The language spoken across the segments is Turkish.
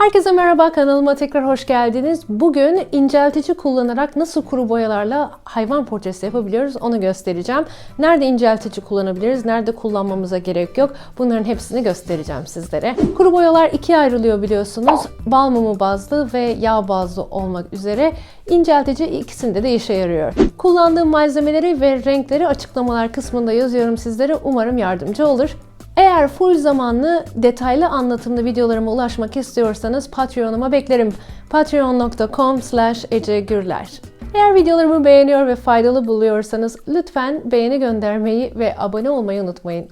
Herkese merhaba kanalıma tekrar hoş geldiniz. Bugün inceltici kullanarak nasıl kuru boyalarla hayvan portresi yapabiliyoruz onu göstereceğim. Nerede inceltici kullanabiliriz, nerede kullanmamıza gerek yok bunların hepsini göstereceğim sizlere. Kuru boyalar ikiye ayrılıyor biliyorsunuz. Bal mumu bazlı ve yağ bazlı olmak üzere inceltici ikisinde de işe yarıyor. Kullandığım malzemeleri ve renkleri açıklamalar kısmında yazıyorum sizlere. Umarım yardımcı olur. Eğer full zamanlı detaylı anlatımlı videolarıma ulaşmak istiyorsanız Patreon'uma beklerim. patreon.com slash. Eğer videolarımı beğeniyor ve faydalı buluyorsanız lütfen beğeni göndermeyi ve abone olmayı unutmayın.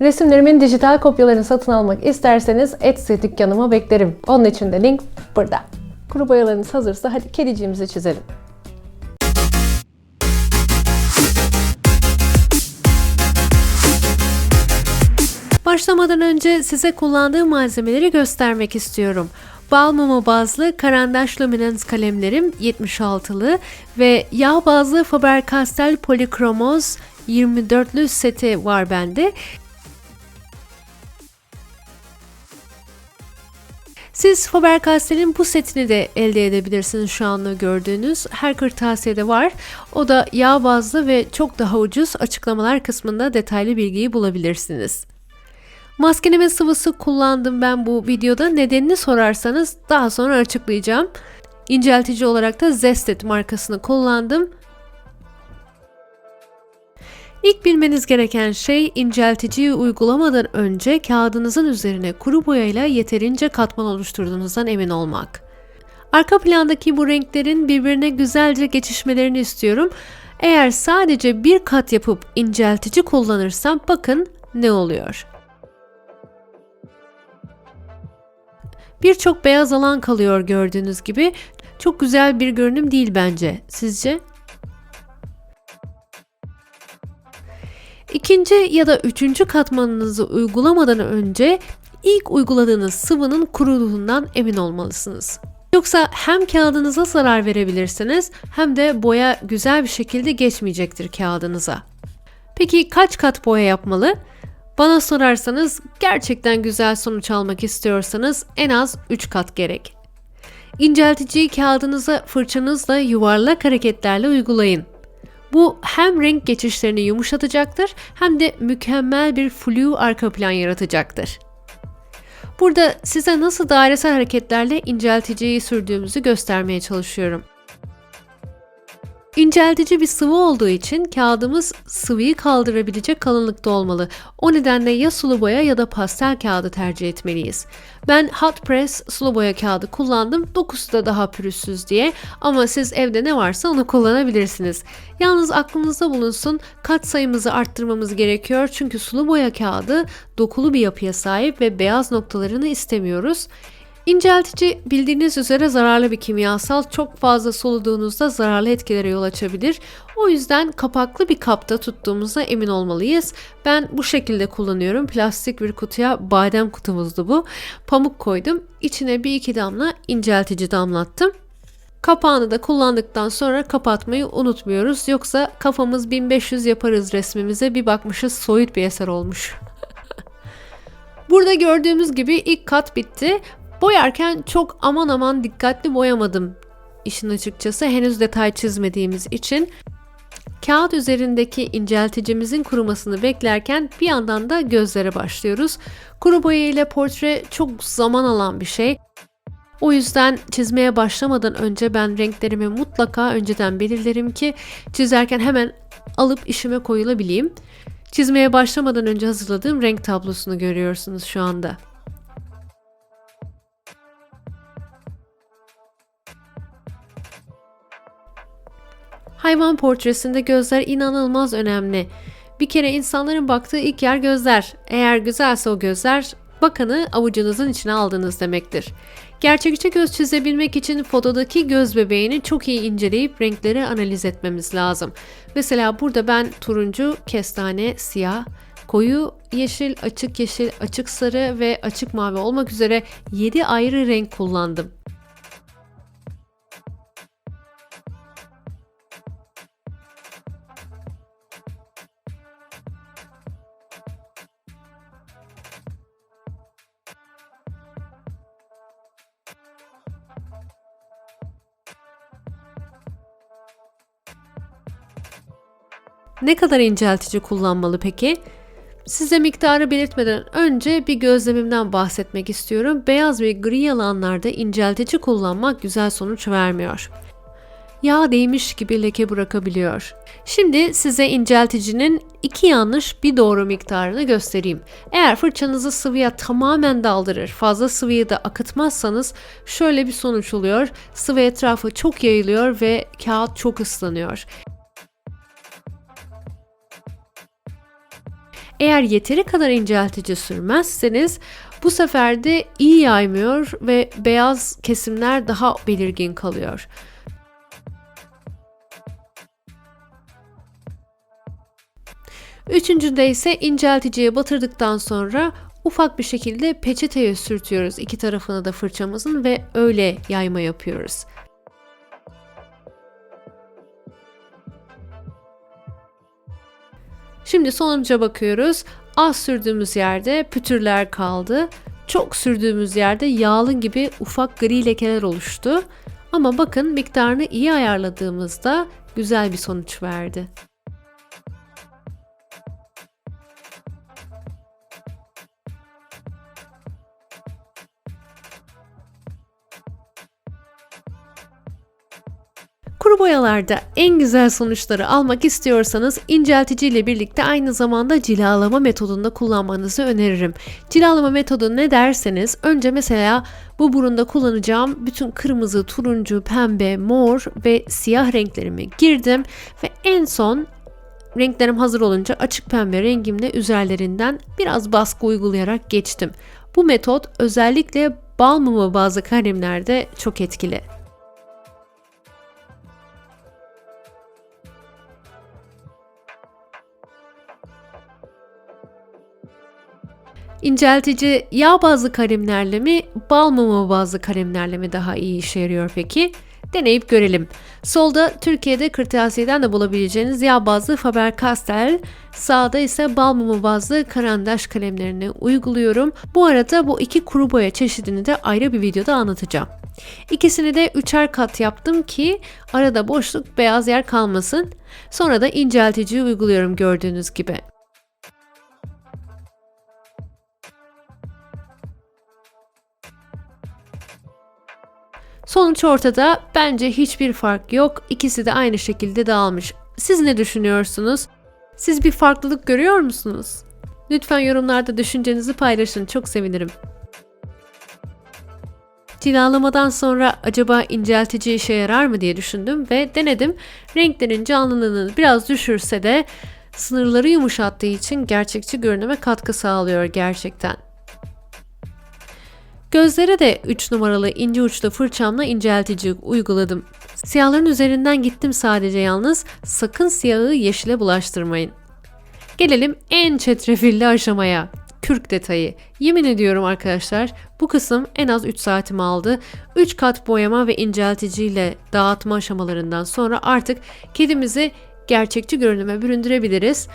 Resimlerimin dijital kopyalarını satın almak isterseniz Etsy dükkanıma beklerim. Onun için de link burada. Kuru boyalarınız hazırsa hadi kediciğimizi çizelim. Başlamadan önce size kullandığım malzemeleri göstermek istiyorum. Bal mumu bazlı Karandaş Luminance kalemlerim 76'lı ve yağ bazlı Faber-Castell Polikromoz 24'lü seti var bende. Siz Faber-Castell'in bu setini de elde edebilirsiniz şu anda gördüğünüz. Her kırtasiyede var. O da yağ bazlı ve çok daha ucuz. Açıklamalar kısmında detaylı bilgiyi bulabilirsiniz. Maskeleme sıvısı kullandım ben bu videoda. Nedenini sorarsanız daha sonra açıklayacağım. İnceltici olarak da Zestet markasını kullandım. İlk bilmeniz gereken şey incelticiyi uygulamadan önce kağıdınızın üzerine kuru boyayla yeterince katman oluşturduğunuzdan emin olmak. Arka plandaki bu renklerin birbirine güzelce geçişmelerini istiyorum. Eğer sadece bir kat yapıp inceltici kullanırsam bakın ne oluyor. Birçok beyaz alan kalıyor gördüğünüz gibi. Çok güzel bir görünüm değil bence. Sizce? İkinci ya da üçüncü katmanınızı uygulamadan önce ilk uyguladığınız sıvının kuruluğundan emin olmalısınız. Yoksa hem kağıdınıza zarar verebilirsiniz hem de boya güzel bir şekilde geçmeyecektir kağıdınıza. Peki kaç kat boya yapmalı? Bana sorarsanız gerçekten güzel sonuç almak istiyorsanız en az 3 kat gerek. İncelticiyi kağıdınıza fırçanızla yuvarlak hareketlerle uygulayın. Bu hem renk geçişlerini yumuşatacaktır hem de mükemmel bir flu arka plan yaratacaktır. Burada size nasıl dairesel hareketlerle incelticiyi sürdüğümüzü göstermeye çalışıyorum. İnceltici bir sıvı olduğu için kağıdımız sıvıyı kaldırabilecek kalınlıkta olmalı. O nedenle ya sulu boya ya da pastel kağıdı tercih etmeliyiz. Ben hot press sulu boya kağıdı kullandım. Dokusu da daha pürüzsüz diye ama siz evde ne varsa onu kullanabilirsiniz. Yalnız aklınızda bulunsun kat sayımızı arttırmamız gerekiyor çünkü sulu boya kağıdı dokulu bir yapıya sahip ve beyaz noktalarını istemiyoruz. İnceltici bildiğiniz üzere zararlı bir kimyasal. Çok fazla soluduğunuzda zararlı etkilere yol açabilir. O yüzden kapaklı bir kapta tuttuğumuza emin olmalıyız. Ben bu şekilde kullanıyorum. Plastik bir kutuya badem kutumuzdu bu. Pamuk koydum. İçine bir iki damla inceltici damlattım. Kapağını da kullandıktan sonra kapatmayı unutmuyoruz. Yoksa kafamız 1500 yaparız resmimize bir bakmışız soyut bir eser olmuş. Burada gördüğümüz gibi ilk kat bitti. Boyarken çok aman aman dikkatli boyamadım işin açıkçası henüz detay çizmediğimiz için. Kağıt üzerindeki incelticimizin kurumasını beklerken bir yandan da gözlere başlıyoruz. Kuru boya ile portre çok zaman alan bir şey. O yüzden çizmeye başlamadan önce ben renklerimi mutlaka önceden belirlerim ki çizerken hemen alıp işime koyulabileyim. Çizmeye başlamadan önce hazırladığım renk tablosunu görüyorsunuz şu anda. Hayvan portresinde gözler inanılmaz önemli. Bir kere insanların baktığı ilk yer gözler. Eğer güzelse o gözler, bakanı avucunuzun içine aldınız demektir. Gerçekçi göz çizebilmek için fotodaki göz bebeğini çok iyi inceleyip renkleri analiz etmemiz lazım. Mesela burada ben turuncu, kestane, siyah, koyu yeşil, açık yeşil, açık sarı ve açık mavi olmak üzere 7 ayrı renk kullandım. Ne kadar inceltici kullanmalı peki? Size miktarı belirtmeden önce bir gözlemimden bahsetmek istiyorum. Beyaz ve gri alanlarda inceltici kullanmak güzel sonuç vermiyor. Yağ değmiş gibi leke bırakabiliyor. Şimdi size incelticinin iki yanlış bir doğru miktarını göstereyim. Eğer fırçanızı sıvıya tamamen daldırır, fazla sıvıyı da akıtmazsanız şöyle bir sonuç oluyor. Sıvı etrafı çok yayılıyor ve kağıt çok ıslanıyor. Eğer yeteri kadar inceltici sürmezseniz bu sefer de iyi yaymıyor ve beyaz kesimler daha belirgin kalıyor. Üçüncüde ise incelticiye batırdıktan sonra ufak bir şekilde peçeteye sürtüyoruz iki tarafına da fırçamızın ve öyle yayma yapıyoruz. Şimdi sonuca bakıyoruz. Az sürdüğümüz yerde pütürler kaldı. Çok sürdüğümüz yerde yağlı gibi ufak gri lekeler oluştu. Ama bakın miktarını iyi ayarladığımızda güzel bir sonuç verdi. Kuru boyalarda en güzel sonuçları almak istiyorsanız inceltici ile birlikte aynı zamanda cilalama metodunda kullanmanızı öneririm. Cilalama metodu ne derseniz önce mesela bu burunda kullanacağım bütün kırmızı, turuncu, pembe, mor ve siyah renklerimi girdim ve en son renklerim hazır olunca açık pembe rengimle üzerlerinden biraz baskı uygulayarak geçtim. Bu metot özellikle bal mumu bazı kalemlerde çok etkili. İnceltici yağ bazlı kalemlerle mi, bal mumu bazlı kalemlerle mi daha iyi işe yarıyor peki? Deneyip görelim. Solda Türkiye'de kırtasiyeden de bulabileceğiniz yağ bazlı Faber-Castell, sağda ise bal mumu bazlı karandaş kalemlerini uyguluyorum. Bu arada bu iki kuru boya çeşidini de ayrı bir videoda anlatacağım. İkisini de üçer kat yaptım ki arada boşluk beyaz yer kalmasın. Sonra da incelticiyi uyguluyorum gördüğünüz gibi. Sonuç ortada. Bence hiçbir fark yok. İkisi de aynı şekilde dağılmış. Siz ne düşünüyorsunuz? Siz bir farklılık görüyor musunuz? Lütfen yorumlarda düşüncenizi paylaşın. Çok sevinirim. Cilalamadan sonra acaba inceltici işe yarar mı diye düşündüm ve denedim. Renklerin canlılığını biraz düşürse de sınırları yumuşattığı için gerçekçi görünüme katkı sağlıyor gerçekten. Gözlere de 3 numaralı ince uçlu fırçamla inceltici uyguladım. Siyahların üzerinden gittim sadece yalnız. Sakın siyahı yeşile bulaştırmayın. Gelelim en çetrefilli aşamaya. Kürk detayı. Yemin ediyorum arkadaşlar bu kısım en az 3 saatimi aldı. 3 kat boyama ve incelticiyle dağıtma aşamalarından sonra artık kedimizi gerçekçi görünüme büründürebiliriz.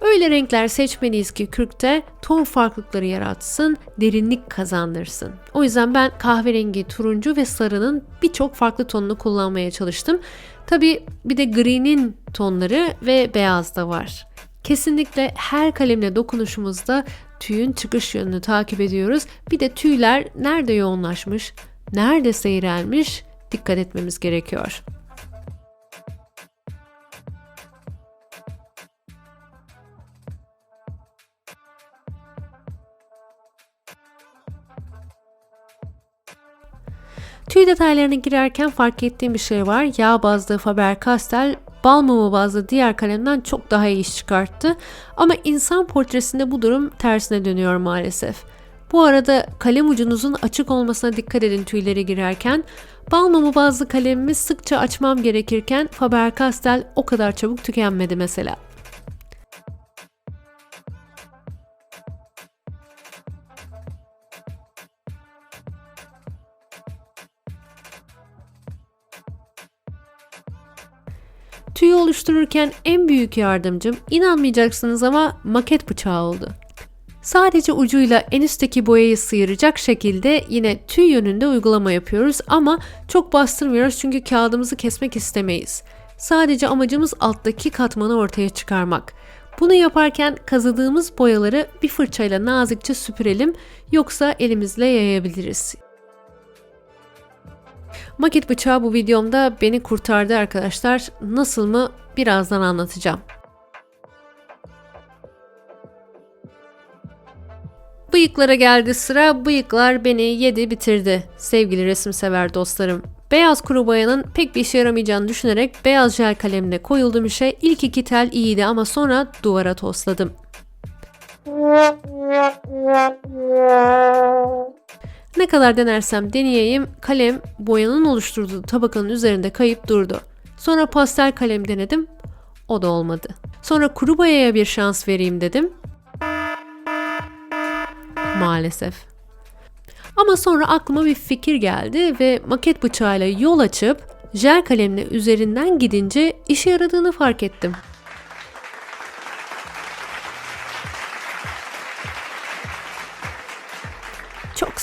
Öyle renkler seçmeliyiz ki kürkte ton farklılıkları yaratsın, derinlik kazandırsın. O yüzden ben kahverengi, turuncu ve sarının birçok farklı tonunu kullanmaya çalıştım. Tabi bir de gri'nin tonları ve beyaz da var. Kesinlikle her kalemle dokunuşumuzda tüyün çıkış yönünü takip ediyoruz. Bir de tüyler nerede yoğunlaşmış, nerede seyrelmiş dikkat etmemiz gerekiyor. Tüy detaylarına girerken fark ettiğim bir şey var. Yağ bazlı Faber-Castell bal mumu bazlı diğer kalemden çok daha iyi iş çıkarttı. Ama insan portresinde bu durum tersine dönüyor maalesef. Bu arada kalem ucunuzun açık olmasına dikkat edin tüyleri girerken. Bal mumu bazlı kalemimi sıkça açmam gerekirken Faber-Castell o kadar çabuk tükenmedi mesela. Tüyü oluştururken en büyük yardımcım inanmayacaksınız ama maket bıçağı oldu. Sadece ucuyla en üstteki boyayı sıyıracak şekilde yine tüy yönünde uygulama yapıyoruz ama çok bastırmıyoruz çünkü kağıdımızı kesmek istemeyiz. Sadece amacımız alttaki katmanı ortaya çıkarmak. Bunu yaparken kazıdığımız boyaları bir fırçayla nazikçe süpürelim yoksa elimizle yayabiliriz. Maket bıçağı bu videomda beni kurtardı arkadaşlar. Nasıl mı birazdan anlatacağım. Bıyıklara geldi sıra. Bıyıklar beni yedi bitirdi. Sevgili resim sever dostlarım. Beyaz kuru boyanın pek bir işe yaramayacağını düşünerek beyaz jel kalemle koyuldum işe. İlk iki tel iyiydi ama sonra duvara tosladım. Ne kadar denersem deneyeyim kalem boyanın oluşturduğu tabakanın üzerinde kayıp durdu. Sonra pastel kalem denedim. O da olmadı. Sonra kuru boyaya bir şans vereyim dedim. Maalesef. Ama sonra aklıma bir fikir geldi ve maket bıçağıyla yol açıp jel kalemle üzerinden gidince işe yaradığını fark ettim.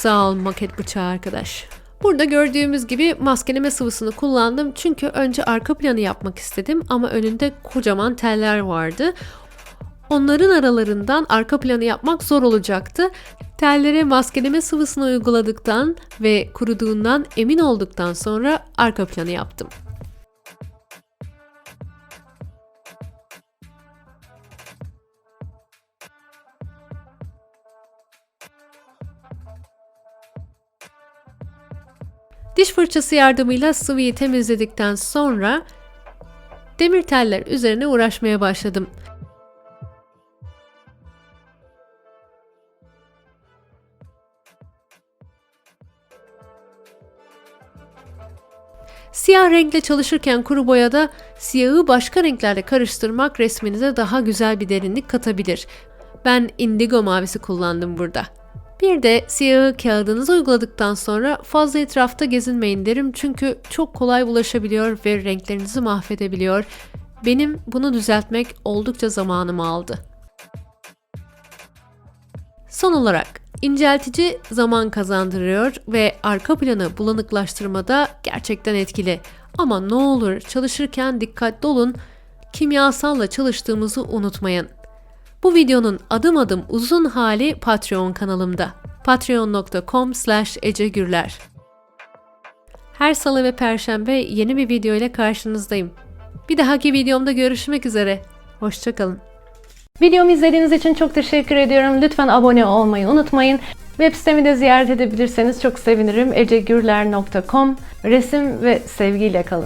Sağ ol maket bıçağı arkadaş. Burada gördüğümüz gibi maskeleme sıvısını kullandım çünkü önce arka planı yapmak istedim ama önünde kocaman teller vardı. Onların aralarından arka planı yapmak zor olacaktı. Tellere maskeleme sıvısını uyguladıktan ve kuruduğundan emin olduktan sonra arka planı yaptım. Diş fırçası yardımıyla sıvıyı temizledikten sonra demir teller üzerine uğraşmaya başladım. Siyah renkle çalışırken kuru boyada siyahı başka renklerle karıştırmak resminize daha güzel bir derinlik katabilir. Ben indigo mavisi kullandım burada. Bir de siyahı kağıdınıza uyguladıktan sonra fazla etrafta gezinmeyin derim çünkü çok kolay bulaşabiliyor ve renklerinizi mahvedebiliyor. Benim bunu düzeltmek oldukça zamanımı aldı. Son olarak inceltici zaman kazandırıyor ve arka planı bulanıklaştırmada gerçekten etkili. Ama ne olur çalışırken dikkatli olun, kimyasalla çalıştığımızı unutmayın. Bu videonun adım adım uzun hali Patreon kanalımda. patreon.com ecegürler. Her salı ve perşembe yeni bir video ile karşınızdayım. Bir dahaki videomda görüşmek üzere. Hoşçakalın. Videomu izlediğiniz için çok teşekkür ediyorum. Lütfen abone olmayı unutmayın. Web sitemi de ziyaret edebilirseniz çok sevinirim. ecegürler.com Resim ve sevgiyle kalın.